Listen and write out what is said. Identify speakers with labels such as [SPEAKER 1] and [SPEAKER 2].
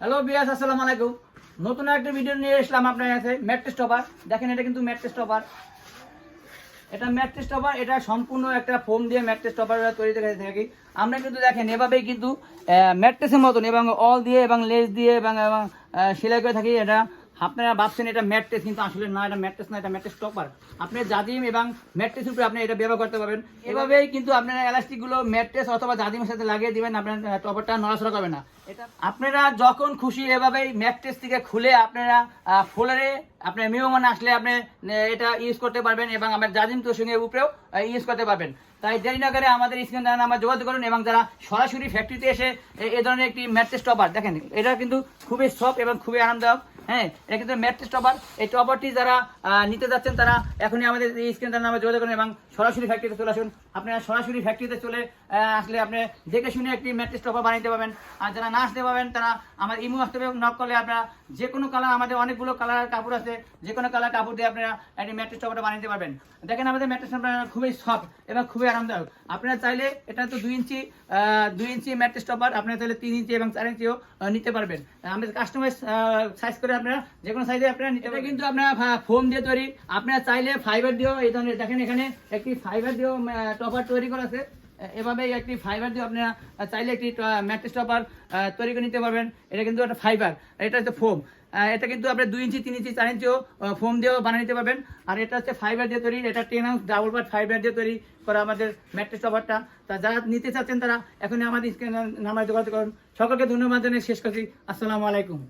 [SPEAKER 1] Hello বিয়াস আসসালামু আলাইকুম। নতুন একটা ভিডিও নিয়ে এসলাম আপনার কাছে ম্যাট্রেস টপার দেখেন এটা কিন্তু ম্যাট্রেস টপার এটা ম্যাট্রেস টপার এটা সম্পূর্ণ একটা ফোম দিয়ে ম্যাট্রেস টপার তৈরি করে থাকি। আমরা কিন্তু দেখেন এভাবেই কিন্তু ম্যাট্রেসের মতন এবং অল দিয়ে এবং লেস দিয়ে এবং এবং, সেলাই করে থাকি। এটা আপনারা ভাবছেন এটা ম্যাট্রেস কিন্তু আসলে না এটা ম্যাট্রেস না এটা ম্যাট্রেস টপার। আপনি জাজিম এবং ম্যাট্রেসের উপরে আপনি এটা ব্যবহার করতে পারবেন। এভাবেই কিন্তু আপনারা এলাস্টিকগুলো ম্যাট্রেস অথবা জাজিমের সাথে লাগিয়ে দিবেন আপনার টপারটা নড়াচড়া করবে না। এটা আপনারা যখন খুশি এভাবেই ম্যাট্রেস থেকে খুলে আপনারা ফোলারে আপনার মেহমান আসলে আপনি এটা ইউজ করতে পারবেন এবং আমার জাজিম তোষণের উপরেও ইউজ করতে পারবেন। তাই দেরি না করে আমাদের স্ক্রিন আমার যোগাযোগ করুন এবং যারা সরাসরি ফ্যাক্টরিতে এসে এ ধরনের একটি ম্যাট্রেস টপার দেখেন এটা কিন্তু খুবই সফট এবং খুবই আরামদায়ক। হ্যাঁ এটা কিন্তু ম্যাট্রেস টপার এই টপারটি যারা নিতে যাচ্ছেন, তারা এখনই আমাদের এই স্ক্রিন নাম্বার যোগাযোগ করুন এবং সরাসরি ফ্যাক্টরিতে চলে আসুন। আপনারা সরাসরি ফ্যাক্টরিতে চলে আসলে আপনি দেখে শুনে একটি ম্যাট্রেস টপার বানাইতে পারবেন। আর যারা না আসতে পারবেন, তারা আমার ইমো আসতে নক করলে আপনারা যে কোনো কালার আমাদের অনেকগুলো কালার কাপড় আছে, যে কোনো কালার কাপড় দিয়ে আপনারা একটি ম্যাট্রেস টপারটা বানাইতে পারবেন। দেখেন, আমাদের ম্যাট্রেস আপনারা খুবই সফট এবং খুবই আরামদায়ক। আপনারা চাইলে এটা তো দুই ইঞ্চি দুই ইঞ্চি ম্যাট্রেস টপার আপনারা চাইলে তিন ইঞ্চি এবং চার ইঞ্চিও নিতে পারবেন। আমাদের কাস্টমাইজ সাইজ করে আপনারা যে কোনো সাইজে আপনারা নিতে পারবেন। কিন্তু আপনারা ফোম দিয়ে তৈরি। আপনারা চাইলে ফাইবার দিয়েও এই ধরনের, দেখেন এখানে একটি ফাইবার দিয়েও টপার তৈরি করা আছে। এভাবে একটি ফাইবার দিয়ে আপনারা চাইলে একটি ম্যাট্রেস টপার তৈরি করে নিতে পারবেন। এটা কিন্তু একটা ফাইবার এটা হচ্ছে ফোম এটা কিন্তু আপনি দুই ইঞ্চি, তিন ইঞ্চি, চার ইঞ্চিও ফোম দিয়েও বানিয়ে নিতে পারবেন। আর এটা হচ্ছে ফাইবার দিয়ে তৈরি। এটা ten ounce double part fibre দিয়ে তৈরি করা আমাদের ম্যাট্রেস কভারটা তা যারা নিতে চাচ্ছেন তারা এখনই আমাদের নাম্বার যোগাযোগ করুন। সকলকে ধন্যবাদ জানিয়ে শেষ করছি। আসসালামু আলাইকুম।